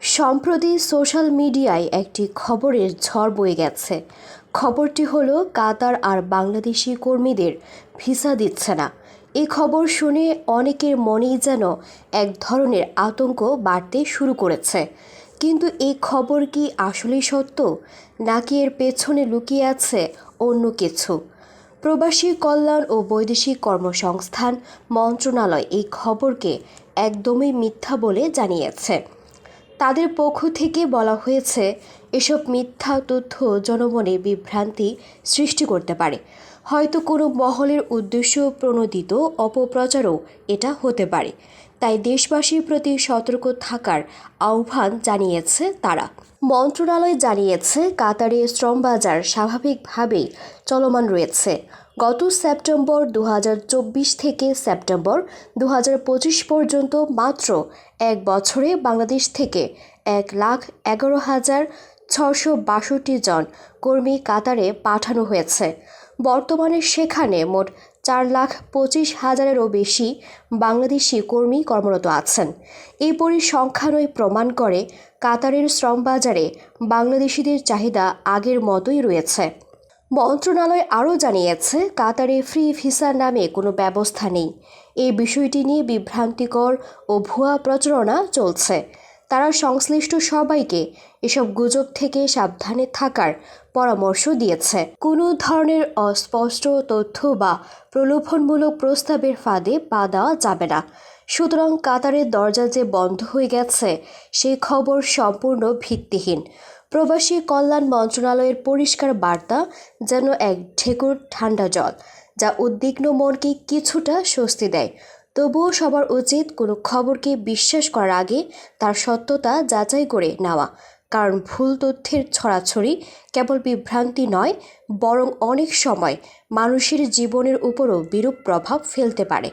সম্প্রতি সোশ্যাল মিডিয়ায় একটি খবরের ঝড় বয়ে গেছে। খবরটি হলো, কাতার আর বাংলাদেশি কর্মীদের ভিসা দিচ্ছে না। এ খবর শুনে অনেকের মনেই যেন এক ধরনের আতঙ্ক বাড়তে শুরু করেছে। কিন্তু এই খবর কি আসলেই সত্য, নাকি এর পেছনে লুকিয়ে আছে অন্য কিছু? প্রবাসী কল্যাণ ও বৈদেশিক কর্মসংস্থান মন্ত্রণালয় এই খবরকে একদমই মিথ্যা বলে জানিয়েছে। তাদের পক্ষ থেকে বলা হয়েছে, এসব মিথ্যা তথ্য জনমনে বিভ্রান্তি সৃষ্টি করতে পারে। হয়তো কোনো মহলের উদ্দেশ্য প্রণোদিত, অপপ্রচারও এটা হতে পারে। তাই দেশবাসীর প্রতি সতর্ক থাকার আহ্বান জানিয়েছে তারা। মন্ত্রণালয় জানিয়েছে, কাতারে শ্রম বাজার স্বাভাবিকভাবেই চলমান রয়েছে। গত সেপ্টেম্বর দু হাজার চব্বিশ থেকে সেপ্টেম্বর দু হাজার পঁচিশ পর্যন্ত মাত্র এক বছরে বাংলাদেশ থেকে এক লাখ এগারো হাজার ছশো বাষট্টি জন কর্মী কাতারে পাঠানো হয়েছে। বর্তমানে সেখানে মোট চার লাখ পঁচিশ হাজারেরও বেশি বাংলাদেশি কর্মী কর্মরত আছেন। এই পরিসংখ্যানই প্রমাণ করে কাতারের শ্রম বাজারে বাংলাদেশিদের চাহিদা আগের মতোই রয়েছে। মন্ত্রণালয় আরও জানিয়েছে, কাতারে ফ্রি ভিসার নামে কোনো ব্যবস্থা নেই। এই বিষয়টি নিয়ে বিভ্রান্তিকর ও ভুয়া প্রচারণা চলছে। তারা সংশ্লিষ্ট সবাইকে এসব গুজব থেকে সাবধানে থাকার পরামর্শ দিয়েছে। কোনো ধরনের অস্পষ্ট তথ্য বা প্রলোভনমূলক প্রস্তাবের ফাঁদে পা দেওয়া যাবে না। সুতরাং কাতারের দরজা যে বন্ধ হয়ে গেছে সেই খবর সম্পূর্ণ ভিত্তিহীন। প্রবাসী কল্যাণ মন্ত্রণালয়ের পরিষ্কার বার্তা, যেন এক ঢেকুর ঠান্ডা জল, যা উদ্বিগ্ন মনকে কিছুটা স্বস্তি দেয়। তবুও সবার উচিত কোনো খবরকে বিশ্বাস করার আগে তার সত্যতা যাচাই করে নেওয়া। কারণ ভুল তথ্যের ছড়াছড়ি কেবল বিভ্রান্তি নয়, বরং অনেক সময় মানুষের জীবনের উপরও বিরূপ প্রভাব ফেলতে পারে।